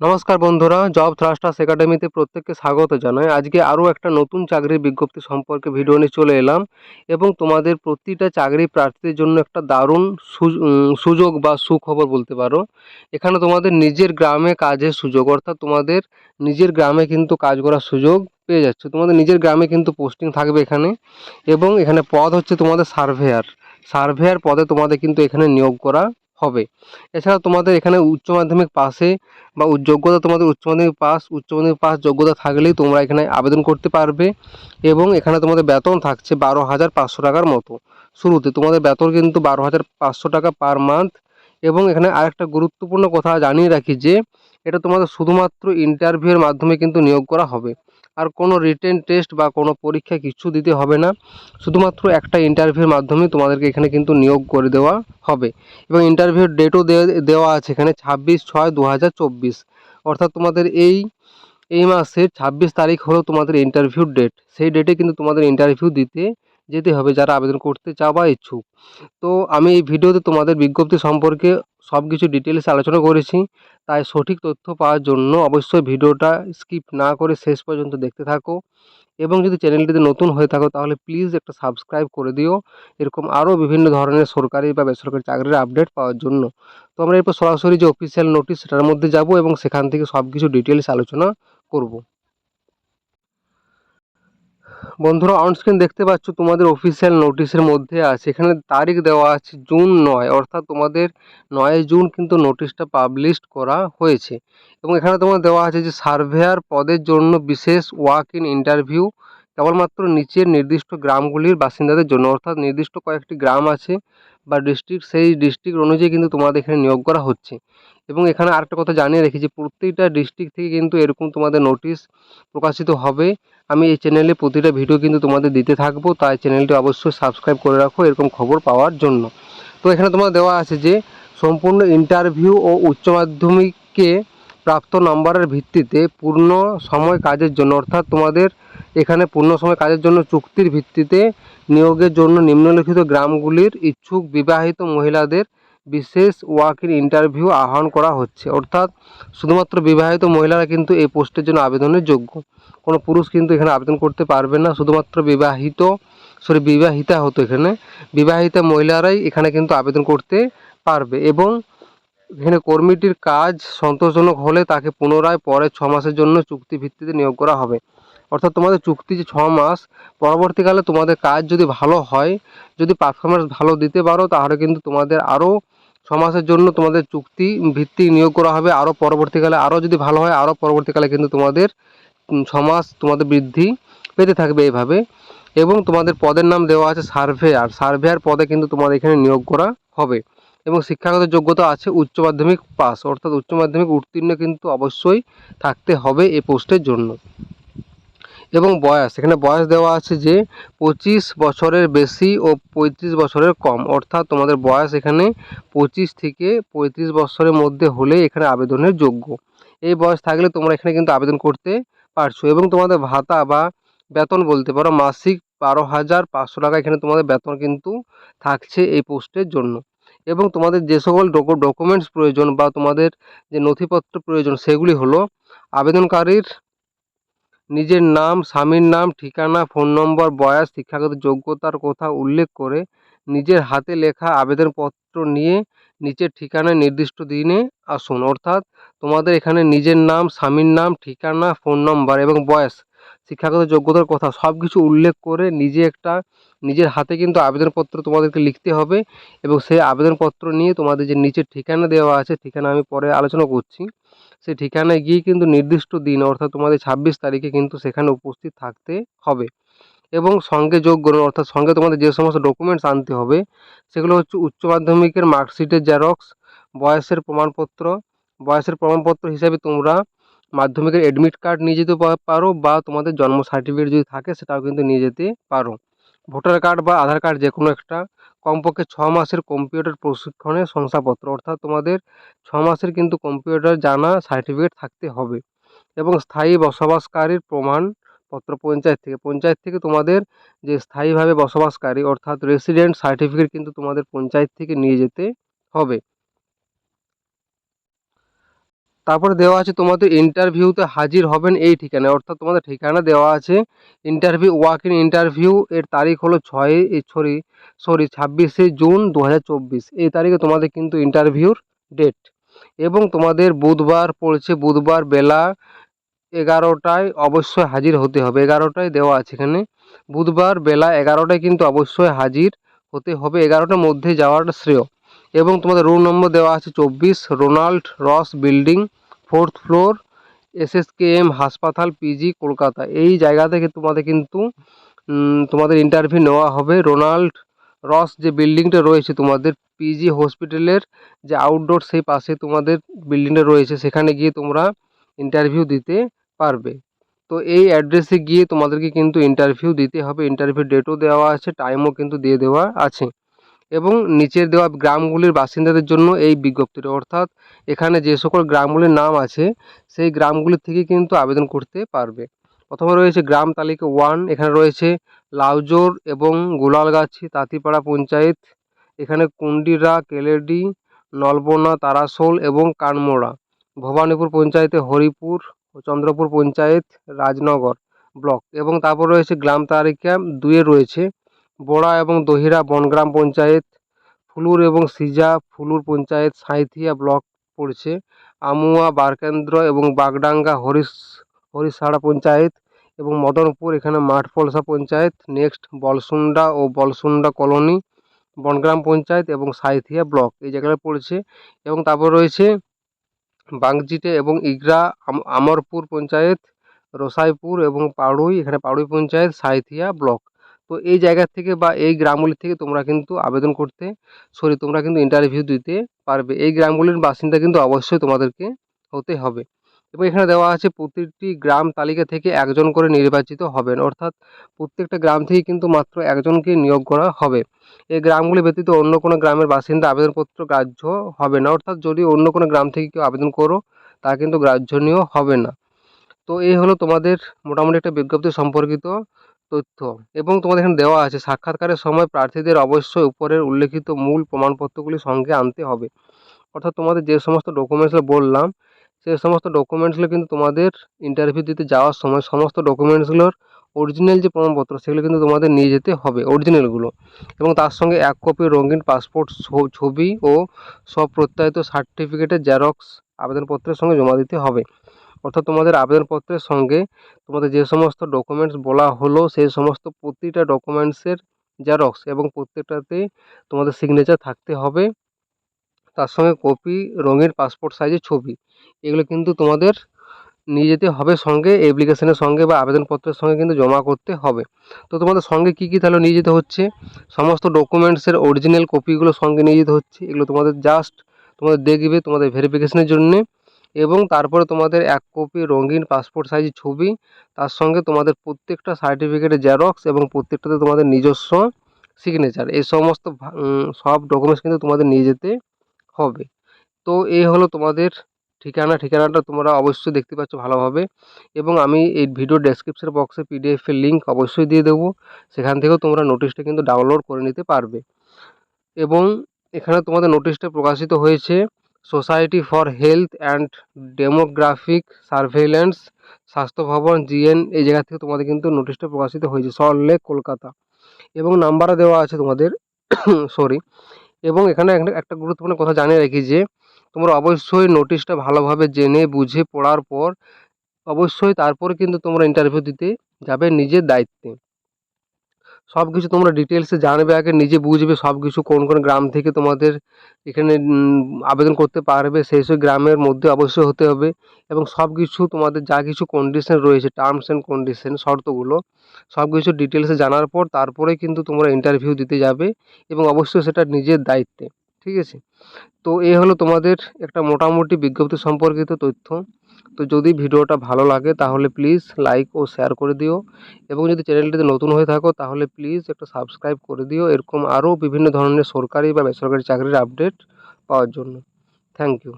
নমস্কার বন্ধুরা job thrusters একাডেমিতে প্রত্যেককে স্বাগত জানাই। আজকে আরও একটা নতুন চাকরির বিজ্ঞপ্তি সম্পর্কে ভিডিও নিয়ে চলে এলাম এবং তোমাদের প্রতিটা চাকরি প্রার্থীদের জন্য একটা দারুণ সুযোগ বা সুখবর বলতে পারো। এখানে তোমাদের নিজের গ্রামে কাজের সুযোগ, অর্থাৎ তোমাদের নিজের গ্রামে কিন্তু কাজ করার সুযোগ পেয়ে যাচ্ছে। তোমাদের নিজের গ্রামে কিন্তু পোস্টিং থাকবে এখানে এবং এখানে পদ হচ্ছে তোমাদের সার্ভেয়ার সার্ভেয়ার পদে তোমাদের কিন্তু এখানে নিয়োগ করা হবে। এছাড়া তোমাদের এখানে উচ্চ মাধ্যমিক পাশে বা যোগ্যতা তোমাদের উচ্চ মাধ্যমিক পাস উচ্চ মাধ্যমিক পাস যোগ্যতা থাকলেই তোমরা এখানে আবেদন করতে পারবে এবং এখানে তোমাদের বেতন থাকছে বারো হাজার পাঁচশো টাকার মতো। শুরুতে তোমাদের বেতন কিন্তু বারো হাজার পাঁচশো টাকা পার মান্থ এবং এখানে আরেকটা গুরুত্বপূর্ণ কথা জানিয়ে রাখি যে, এটা তোমাদের শুধুমাত্র ইন্টারভিউয়ের মাধ্যমে কিন্তু নিয়োগ করা হবে। আর কোনো রিটেন টেস্ট বা কোনো পরীক্ষা কিছু দিতে হবে না। শুধুমাত্র একটা ইন্টারভিউর মাধ্যমে তোমাদেরকে এখানে কিন্তু নিয়োগ করে দেওয়া হবে। এবং ইন্টারভিউর ডেটও দেওয়া আছে এখানে ছাব্বিশ ছয় দু হাজার চব্বিশ। অর্থাৎ তোমাদের এই এই মাসের ছাব্বিশ তারিখ হলো তোমাদের ইন্টারভিউর ডেট সেই ডেটে কিন্তু তোমাদের ইন্টারভিউ দিতে, যেতে হবে যারা আবেদন করতে চাও বা ইচ্ছুক। তো আমি এই ভিডিওতে তোমাদের বিজ্ঞপ্তি সম্পর্কে সব কিছু ডিটেলস আলোচনা করেছি। তাই সঠিক তথ্য পাওয়ার জন্য অবশ্যই ভিডিওটা স্কিপ না করে শেষ পর্যন্ত দেখতে থাকো। এবং যদি চ্যানেলটিতে নতুন হয়ে থাকো, তাহলে প্লিজ একটা সাবস্ক্রাইব করে দিও। এরকম আরও বিভিন্ন ধরনের সরকারি বা বেসরকারি চাকরির আপডেট পাওয়ার জন্য। তো আমরা এরপর সরাসরি যে অফিসিয়াল নোটিশ সেটার মধ্যে যাব এবং সেখান থেকে সব কিছু ডিটেলস আলোচনা করব। বন্ধুরা অনস্ক্রিন দেখতে পাচ্ছ তোমাদের অফিসিয়াল নোটিশের মধ্যে আছে। এখানে তারিখ দেওয়া আছে জুন নয়, অর্থাৎ তোমাদের নয় জুন কিন্তু নোটিশটা পাবলিশ করা হয়েছে। এবং এখানে তোমার দেওয়া আছে যে সার্ভেয়ার পদের জন্য বিশেষ ওয়াক ইন ইন্টারভিউ কেবলমাত্র নিচের নির্দিষ্ট গ্রামগুলির বাসিন্দাদের জন্য, অর্থাৎ নির্দিষ্ট কয়েকটি গ্রাম আছে বা ডিস্ট্রিক্ট সেই ডিস্ট্রিক্ট অনুযায়ী কিন্তু তোমাদের এখানে নিয়োগ করা হচ্ছে। এবং এখানে আরেকটা কথা জানিয়ে রেখেছি প্রত্যেকটা ডিস্ট্রিক্ট থেকে কিন্তু এরকম তোমাদের নোটিশ প্রকাশিত হবে। আমি এই চ্যানেলে প্রতিটা ভিডিও কিন্তু তোমাদের দিতে থাকব, তাই চ্যানেলটি অবশ্যই সাবস্ক্রাইব করে রাখো এরকম খবর পাওয়ার জন্য। তো এখানে তোমার দেওয়া আছে যে, সম্পূর্ণ ইন্টারভিউ ও উচ্চ মাধ্যমিককে প্রাপ্ত নম্বরের ভিত্তিতে পূর্ণ সময় কাজের জন্য, অর্থাৎ তোমাদের এখানে পূর্ণ সময় কাজের জন্য চুক্তির ভিত্তিতে নিয়োগের জন্য নিম্নলিখিত গ্রামগুলির ইচ্ছুক বিবাহিত মহিলাদের বিশেষ ওয়াক ইন ইন্টারভিউ আহ্বান করা হচ্ছে। অর্থাৎ শুধুমাত্র বিবাহিত মহিলারা কিন্তু এই পোস্টের জন্য আবেদনের যোগ্য। কোনো পুরুষ কিন্তু এখানে আবেদন করতে পারবে না। শুধুমাত্র বিবাহিত সরি বিবাহিতা হতো এখানে। বিবাহিতা মহিলারাই এখানে কিন্তু আবেদন করতে পারবে এবং এখানে কর্মীটির কাজ সন্তোষজনক হলে তাকে পুনরায় পরে ছ মাসের জন্য চুক্তি ভিত্তিতে নিয়োগ করা হবে। অর্থাৎ তোমাদের চুক্তি যে ছ মাস, পরবর্তীকালে তোমাদের কাজ যদি ভালো হয়, যদি পারফরমেন্স ভালো দিতে পারো, তাহলে কিন্তু তোমাদের আরও মাসের জন্য তোমাদের চুক্তি ভিত্তিক নিয়োগ করা হবে। আরও পরবর্তীকালে আরও যদি ভালো হয় আরও পরবর্তীকালে কিন্তু তোমাদের মাস তোমাদের বৃদ্ধি পেতে থাকবে এইভাবে এবং তোমাদের পদের নাম দেওয়া আছে সার্ভেয়ার সার্ভেয়ার পদে কিন্তু তোমাদের এখানে নিয়োগ করা হবে। এবং শিক্ষাগত যোগ্যতা আছে উচ্চ মাধ্যমিক পাস, অর্থাৎ উচ্চ মাধ্যমিক উত্তীর্ণ কিন্তু অবশ্যই থাকতে হবে এই পোস্টের জন্য। এবং বয়স, এখানে বয়স দেওয়া আছে যে পঁচিশ বছরের বেশি ও পঁয়ত্রিশ বছরের কম। অর্থাৎ তোমাদের বয়স এখানে পঁচিশ থেকে পঁয়ত্রিশ বছরের মধ্যে হলে এখানে আবেদনের যোগ্য। এই বয়স থাকলে তোমরা এখানে কিন্তু আবেদন করতে পারছ এবং তোমাদের ভাতা বা বেতন বলতে পারো, মাসিক বারো হাজার পাঁচশো টাকা এখানে তোমাদের বেতন কিন্তু থাকছে এই পোস্টের জন্য। এবং তোমাদের যে সকল ডকুমেন্টস প্রয়োজন বা তোমাদের যে নথিপত্র প্রয়োজন সেগুলি হলো আবেদনকারীর নিজের নাম, স্বামীর নাম, ঠিকানা, ফোন নম্বর, বয়স, শিক্ষাগত যোগ্যতার কথা উল্লেখ করে নিজের হাতে লেখা আবেদনপত্র নিয়ে নিচের ঠিকানায় নির্দিষ্ট দিনে আসুন। অর্থাৎ তোমাদের এখানে নিজের নাম, স্বামীর নাম, ঠিকানা, ফোন নম্বর এবং বয়স, শিক্ষাগত যোগ্যতার কথা সব কিছু উল্লেখ করে নিজে একটা, নিজের হাতে কিন্তু আবেদনপত্র তোমাদেরকে লিখতে হবে এবং সেই আবেদনপত্র নিয়ে তোমাদের যে নিচের ঠিকানা দেওয়া আছে, ঠিকানা আমি পরে আলোচনা করছি। সেই ঠিকানায় গিয়ে কিন্তু নির্দিষ্ট দিন, অর্থাৎ তোমাদের ছাব্বিশ তারিখে কিন্তু সেখানে উপস্থিত থাকতে হবে। এবং সঙ্গে যোগ করুন, অর্থাৎ সঙ্গে তোমাদের যে সমস্ত ডকুমেন্টস আনতে হবে, সেগুলো হচ্ছে উচ্চ মাধ্যমিকের মার্কশিটের জেরক্স বয়সের প্রমাণপত্র বয়সের প্রমাণপত্র হিসাবে তোমরা মাধ্যমিকের অ্যাডমিট কার্ড নিয়ে যেতে পারো বা তোমাদের জন্ম সার্টিফিকেট যদি থাকে, সেটাও কিন্তু নিয়ে যেতে পারো। ভোটার কার্ড বা আধার কার্ড যে কোনো একটা কমপক্ষে ছ মাসের কম্পিউটার প্রশিক্ষণের শংসাপত্র, অর্থাৎ তোমাদের ছ মাসের কিন্তু কম্পিউটার জানা সার্টিফিকেট থাকতে হবে এবং স্থায়ী বসবাসকারীর প্রমাণপত্র পঞ্চায়েত থেকে পঞ্চায়েত থেকে তোমাদের যে স্থায়ীভাবে বসবাসকারী, অর্থাৎ রেসিডেন্ট সার্টিফিকেট কিন্তু তোমাদের পঞ্চায়েত থেকে নিয়ে যেতে হবে। তারপরে দেওয়া আছে তোমাদের ইন্টারভিউতে হাজির হবেন এই ঠিকানায়। অর্থাৎ তোমাদের ঠিকানা দেওয়া আছে। ইন্টারভিউ ওয়াক ইন ইন্টারভিউ এর তারিখ হলো ছয় সরি সরি ছাব্বিশে জুন দু হাজার চব্বিশ। এই তারিখে তোমাদের কিন্তু ইন্টারভিউর ডেট এবং তোমাদের বুধবার পড়ছে, বুধবার বেলা এগারোটায় অবশ্যই হাজির হতে হবে। এগারোটায় দেওয়া আছে এখানে। বুধবার বেলা এগারোটায় কিন্তু অবশ্যই হাজির হতে হবে। এগারোটার মধ্যে যাওয়াটা শ্রেয়। এবং তোমাদের রুম নম্বর দেওয়া আছে চব্বিশ, Ronald Ross building fourth floor SSKM হাসপাতাল পিজি কলকাতা। এই জায়গা থেকে তোমাদের কিন্তু তোমাদের ইন্টারভিউ নেওয়া হবে। রোনাল্ড রস যে বিল্ডিংটা রয়েছে তোমাদের পিজি হসপিটালের যে আউটডোর সেই পাশে তোমাদের বিল্ডিংটা রয়েছে, সেখানে গিয়ে তোমরা ইন্টারভিউ দিতে পারবে। তো এই অ্যাড্রেসে গিয়ে তোমাদেরকে কিন্তু ইন্টারভিউ দিতে হবে। ইন্টারভিউ ডেটও দেওয়া আছে টাইমও কিন্তু দিয়ে দেওয়া আছে। এবং নিচের দেওয়া গ্রামগুলির বাসিন্দাদের জন্য এই বিজ্ঞপ্তিটা। অর্থাৎ এখানে যে সকল গ্রামগুলির নাম আছে, সেই গ্রামগুলির থেকে কিন্তু আবেদন করতে পারবে। প্রথমে রয়েছে গ্রাম তালিকা ওয়ান, এখানে রয়েছে লাউজোর এবং গোলালগাছি, তাঁতিপাড়া পঞ্চায়েত, এখানে কুন্ডিরা, কেলেডি, নলবনা তারাসোল এবং কানমোড়া, ভবানীপুর পঞ্চায়েতে হরিপুর, চন্দ্রপুর পঞ্চায়েত, রাজনগর ব্লক। এবং তারপর রয়েছে গ্রাম তালিকা দুয়ে রয়েছে বড়া এবং দহিরা বনগ্রাম পঞ্চায়েত, ফুলুর এবং সিজা ফুলুর পঞ্চায়েত সাঁইথিয়া ব্লক পড়ছে। আমুয়া, বারকেন্দ্র এবং বাগডাঙ্গা হরিশ, হরিশাড়া পঞ্চায়েত এবং মদনপুর, এখানে মাঠপলসা পঞ্চায়েত। নেক্সট বলসুন্ডা ও বলসুন্ডা কলোনি বনগ্রাম পঞ্চায়েত এবং সাঁইথিয়া ব্লক এই জায়গাটা পড়েছে। এবং তারপর রয়েছে বাগজিটে এবং ইগরা, আম- আমরপুর পঞ্চায়েত, রসাইপুর এবং পাড়ুই, এখানে পাড়ুই পঞ্চায়েত, সাঁইথিয়া ব্লক। তো এই জায়গা থেকে বা এই গ্রামগুলি থেকে তোমরা কিন্তু আবেদন করতে, সরি, তোমরা কিন্তু ইন্টারভিউ দিতে পারবে। এই গ্রামগুলির বাসিন্দা কিন্তু অবশ্যই তোমাদেরকে হতে হবে। এবং এখানে দেওয়া আছে, প্রতিটি গ্রাম তালিকা থেকে একজন করে নির্বাচিত হবেন। অর্থাৎ প্রত্যেকটা গ্রাম থেকে কিন্তু মাত্র একজনকে নিয়োগ করা হবে। এই গ্রামগুলি ব্যতীত অন্য কোনো গ্রামের বাসিন্দা আবেদনপত্র গ্রাহ্য হবে না। অর্থাৎ যদি অন্য কোনো গ্রাম থেকে কেউ আবেদন করো, তা কিন্তু গ্রাহ্যনীয় হবে না। তো এই হলো তোমাদের মোটামুটি একটা বিজ্ঞপ্তি সম্পর্কিত তথ্য। এবং তোমাদের এখানে দেওয়া আছে, সাক্ষাৎকারের সময় প্রার্থীদের অবশ্যই উপরের উল্লেখিত মূল প্রমাণপত্রগুলি সঙ্গে আনতে হবে। অর্থাৎ তোমাদের যে সমস্ত ডকুমেন্টসগুলো বললাম সেই সমস্ত ডকুমেন্টসগুলো কিন্তু তোমাদের ইন্টারভিউ দিতে যাওয়ার সময় সমস্ত ডকুমেন্টসগুলোর অরিজিনাল যে প্রমাণপত্র, সেগুলো কিন্তু তোমাদের নিয়ে যেতে হবে অরিজিনালগুলো এবং তার সঙ্গে এক কপি রঙিন পাসপোর্ট ছবি ও সব প্রত্যায়িত সার্টিফিকেটের জেরক্স আবেদনপত্রের সঙ্গে জমা দিতে হবে। অর্থাৎ তোমাদের আবেদনপত্রের সঙ্গে তোমাদের যে সমস্ত ডকুমেন্টস বলা হলো, সেই সমস্ত প্রতিটা ডকুমেন্টসের জেরক্স এবং প্রত্যেকটাতে তোমাদের সিগনেচার থাকতে হবে। তার সঙ্গে কপি রঙিন পাসপোর্ট সাইজের ছবি, এগুলো কিন্তু তোমাদের নিয়ে যেতে হবে সঙ্গে অ্যাপ্লিকেশনের সঙ্গে বা আবেদনপত্রের সঙ্গে কিন্তু জমা করতে হবে। তো তোমাদের সঙ্গে কী কী তাহলে নিয়ে যেতে হচ্ছে? সমস্ত ডকুমেন্টসের অরিজিনাল কপিগুলো সঙ্গে নিয়ে যেতে হচ্ছে, এগুলো তোমাদের জাস্ট তোমাদের দেখবে তোমাদের ভেরিফিকেশনের জন্যে। এবং তারপরে তোমাদের এক কপি রঙিন পাসপোর্ট সাইজের ছবি, তার সঙ্গে তোমাদের প্রত্যেকটা সার্টিফিকেটের জেরক্স এবং প্রত্যেকটাতে তোমাদের নিজস্ব সিগনেচার এই সমস্ত সব ডকুমেন্টস কিন্তু তোমাদের নিয়ে যেতে হবে। তো এই হলো তোমাদের ঠিকানা। ঠিকানাটা তোমরা অবশ্যই দেখতে পাচ্ছ ভালোভাবে। এবং আমি এই ভিডিও ডেসক্রিপশন বক্সে পিডিএফের লিঙ্ক অবশ্যই দিয়ে দেবো। সেখান থেকেও তোমরা নোটিশটা কিন্তু ডাউনলোড করে নিতে পারবে। এবং এখানে তোমাদের নোটিশটা প্রকাশিত হয়েছে society for health and demographic surveillance স্বাস্থ্য ভবন জিএন এই জায়গা থেকে তোমাদের কিন্তু নোটিশটা প্রকাশিত হয়েছে সল্টলেক কলকাতা। এবং নাম্বারও দেওয়া আছে তোমাদের সরি এবং এখানে একটা একটা গুরুত্বপূর্ণ কথা জানিয়ে রাখি যে, তোমরা অবশ্যই নোটিশটা ভালোভাবে জেনে, বুঝে, পড়ার পর, অবশ্যই তারপরে কিন্তু তোমরা ইন্টারভিউ দিতে যাবে নিজের দায়িত্বে। সব কিছু তোমরা ডিটেলসে জানবে আগে, নিজে বুঝবে সব কিছু কোন কোন গ্রাম থেকে তোমাদের এখানে আবেদন করতে পারবে, সেই সব গ্রামের মধ্যে অবশ্যই হতে হবে এবং সব কিছু তোমাদের যা কিছু কন্ডিশন রয়েছে টার্মস অ্যান্ড কন্ডিশন শর্তগুলো সব কিছু ডিটেলসে জানার পর তারপরে কিন্তু তোমরা ইন্টারভিউ দিতে যাবে এবং অবশ্যই সেটা নিজের দায়িত্বে, ঠিক আছে? তো এই হলো তোমাদের একটা মোটামুটি বিজ্ঞপ্তি সম্পর্কিত তথ্য। তো যদি ভিডিওটা ভালো লাগে, তাহলে প্লিজ লাইক ও শেয়ার করে দিও। এবং যদি চ্যানেলটিতে নতুন হয়ে থাকো, তাহলে প্লিজ একটা সাবস্ক্রাইব করে দিও। এরকম আরও বিভিন্ন ধরনের সরকারি বা বেসরকারি চাকরির আপডেট পাওয়ার জন্য। Thank you